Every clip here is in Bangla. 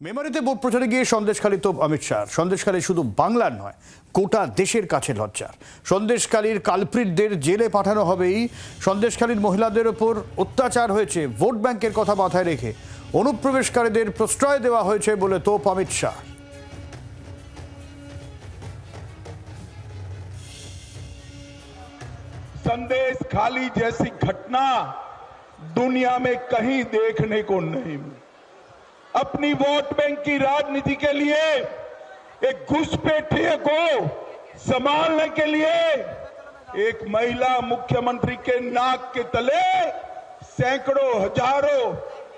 মেমারিতে ভোট প্রচারে গিয়ে সন্দেশখালী তোপ অমিত শাহ সন্দেশখালী শুধু বাংলার নয় গোটা দেশের কাছে লজ্জার সন্দেশখালীর কালপ্রিটদের জেলে পাঠানো হবেই সন্দেশখালীর মহিলাদের ওপর অত্যাচার হয়েছে ভোট ব্যাংকের কথা মাথায় রেখে অনুপ্রবেশকারীদের প্রশ্রয় দেওয়া হয়েছে বলে তোপ অমিত শাহ संदेश खाली जैसी घटना दुनिया में कहीं देखने को नहीं मिली अपनी वोट बैंक की राजनीति के लिए एक घुसपैठिए को संभालने के लिए एक महिला मुख्यमंत्री के नाक के तले सैकड़ों, हज़ारों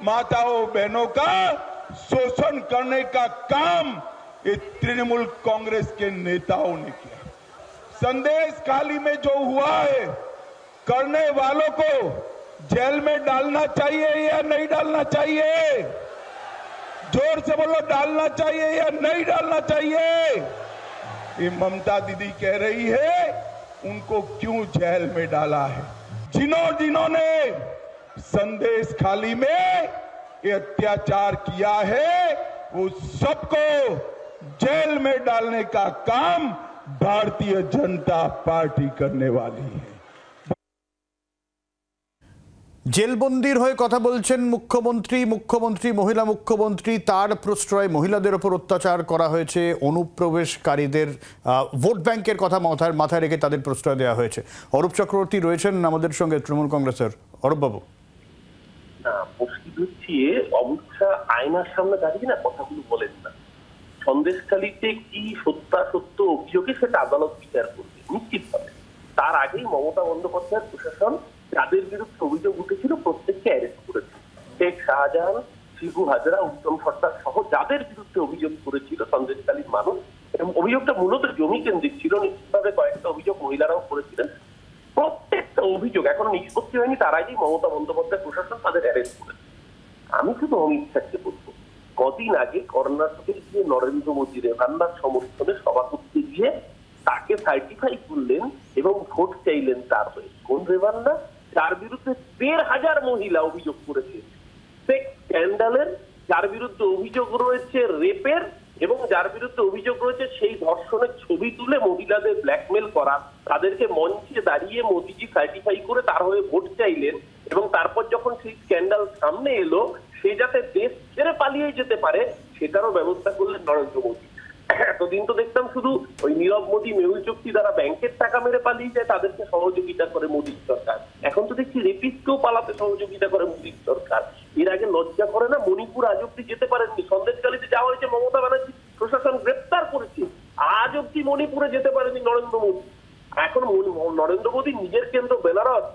माताओं, बहनों का शोषण करने का काम ये तृणमूल कांग्रेस के नेताओं ने किया। संदेश खाली में जो हुआ है, करने वालों को जेल में डालना चाहिए या नहीं डालना चाहिए? ज़ोर से बोलो, डालना चाहिए या नहीं डालना चाहिए? ये ममता दीदी कह रही है, उनको क्यों जेल में डाला है? जिन्हों जिन्होंने संदेश खाली में अत्याचार किया है, वो सबको जेल में डालने का काम भारतीय जनता पार्टी करने वाली है। জেলবন্দির হয়ে কথা বলছেন মুখ্যমন্ত্রী মুখ্যমন্ত্রী, মহিলা মুখ্যমন্ত্রী। তার প্রশ্রয় মহিলাদের ওপর অত্যাচার করা হয়েছে। অনুপ্রবেশকারীদের ভোট ব্যাংকের কথা মাথায় মাথায় রেখে তাদের প্রশ্রয় দেওয়া হয়েছে। অরূপ চক্রবর্তী রয়েছেন আমাদের সঙ্গে, তৃণমূল কংগ্রেসের। অরূপবাবু। সেটা আদালত বিচার করবে নিশ্চিত তার আগেই মমতা বন্দ্যোপাধ্যায়ের প্রশাসন যাদের বিরুদ্ধে অভিযোগ উঠেছিল প্রত্যেককে অ্যারেস্ট করেছে। শেখ শাহজাহান, শিবু হাজরা, উত্তম সর্দার সহ যাদের বিরুদ্ধে অভিযোগ করেছিল সন্দেশখালীর মানুষ, এবং অভিযোগটা মূলত জমি কেন্দ্রিক ছিল, নিশ্চিতভাবে কয়েকটা অভিযোগ মহিলারাও করেছিলেন। প্রত্যেকটা অভিযোগ এখনও নিষ্পত্তি হয়নি, তার আগেই মমতা বন্দ্যোপাধ্যায় প্রশাসন তাদের অ্যারেস্ট করেছে। আমি শুধু অমিত শাহকে বলব, কদিন আগে কর্ণাটকে গিয়ে নরেন্দ্র মোদী রেভান্নার সমর্থনে সভা করতে গিয়ে তাকে সার্টিফাই করলেন এবং ভোট চাইলেন তার হয়ে। কোন রেভান্না যার বিরুদ্ধে দেড় হাজার মহিলা অভিযোগ করেছে। স্ক্যান্ডালের যার বিরুদ্ধে অভিযোগ রয়েছে রেপের এবং যার বিরুদ্ধে অভিযোগ রয়েছে সেই ধর্ষণের ছবি তুলে মহিলাদের ব্ল্যাকমেল করা। তাদেরকে মঞ্চে দাঁড়িয়ে মোদিজি সার্টিফাই করে তার হয়ে ভোট চাইলেন এবং তারপর যখন সেই স্ক্যান্ডাল সামনে এলো, সে যাতে দেশ ছেড়ে পালিয়ে যেতে পারে, সেটারও ব্যবস্থা করলেন নরেন্দ্র মোদী। এতদিন তো দেখতাম শুধু ওই নীরব মোদী মেহুল চুক্তি দ্বারা ব্যাংকের টাকা মেরে পালিয়ে যায়, তাদেরকে সহযোগিতা করে মোদীর সরকার। এখন তো দেখছি রেপিসকেও পালাতে সহযোগিতা করে মোদীর সরকার। এর আগে লজ্জা করে না মণিপুর আজ অব্দি যেতে পারেননি। সন্দেশকালীতে যাওয়া হয়েছে মমতা ব্যানার্জি, প্রশাসন গ্রেপ্তার করেছে। আজ অব্দি মণিপুরে যেতে পারেনি নরেন্দ্র মোদী। এখন নরেন্দ্র মোদী নিজের কেন্দ্র বেনারস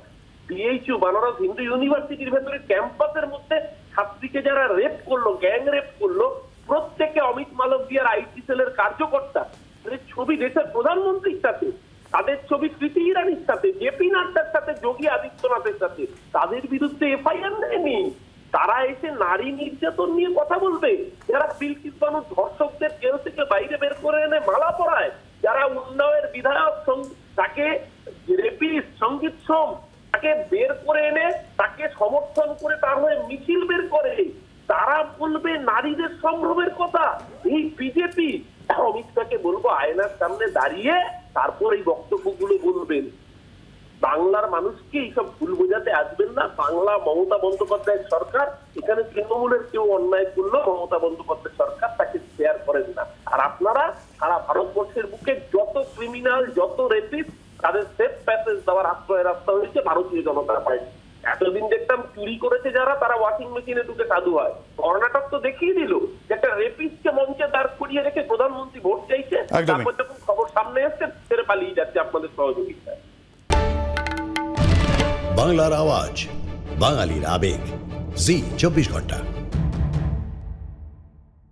বিএইচইউ বানারস হিন্দু ইউনিভার্সিটির ভেতরে ক্যাম্পাসের মধ্যে ছাত্রীকে যারা রেপ করল গ্যাং রেপ করল প্রত্যেকে অমিত মালবিয়ার আইটি সেলের কার্যকর্তা তাদের ছবি দেশের প্রধানমন্ত্রীর সাথে, তাদের ছবি স্মৃতি ইরানির সাথে, জেপি নাড্ডার সাথে যোগী আদিত্যনাথের সাথে, তাদের বিরুদ্ধে এফআইআর নেয়নি তারা এসে নারী নির্যাতন নিয়ে কথা বলবে। যারা বিলকিস বানু ধর্ষকদের জেল থেকে বাইরে বের করে এনে মালা পরায়, যারা উন্নয়ের বিধায়ক তাকে রেপিস সংগীত সোম তাকে বের করে এনে তাকে সমর্থন করে তার হয়ে মিছিল বের করে। তারা বলবে নারীদের সম্ভ্রমের কথা। এই বিজেপি অমিত শাহকে বলব আয়নার সামনে দাঁড়িয়ে তারপর এই বক্তব্যগুলো বলবেন। বাংলার মানুষকে এইসব ভুল বোঝাতে আসবেন না। বাংলা মমতা বন্দ্যোপাধ্যায়ের সরকার, এখানে তৃণমূলের কেউ অন্যায় করল মমতা বন্দ্যোপাধ্যায় সরকার তাকে শেয়ার করেন না। আর আপনারা সারা ভারতবর্ষের বুকে যত ক্রিমিনাল যত রেপিস তাদের সেফ প্যাসেজ দেওয়ার আশ্রয় রাস্তা হয়েছে ভারতীয় জনতা পার্টি। এতদিন দেখতাম চুরি করেছে যারা তারা ওয়াশিং মেশিনে ঢুকে সাধু হয়। কর্ণাটক তো দেখিয়ে দিল যে একটা রেপিস্টকে মঞ্চে দাঁড় করিয়ে রেখে প্রধানমন্ত্রী ভোট চাইছে তারপর যখন খবর সামনে এসছে ছেড়ে পালিয়ে যাচ্ছে আপনাদের সহযোগিতায়। বাংলার আওয়াজ বাঙালির আবেগ। জি চব্বিশ ঘণ্টা।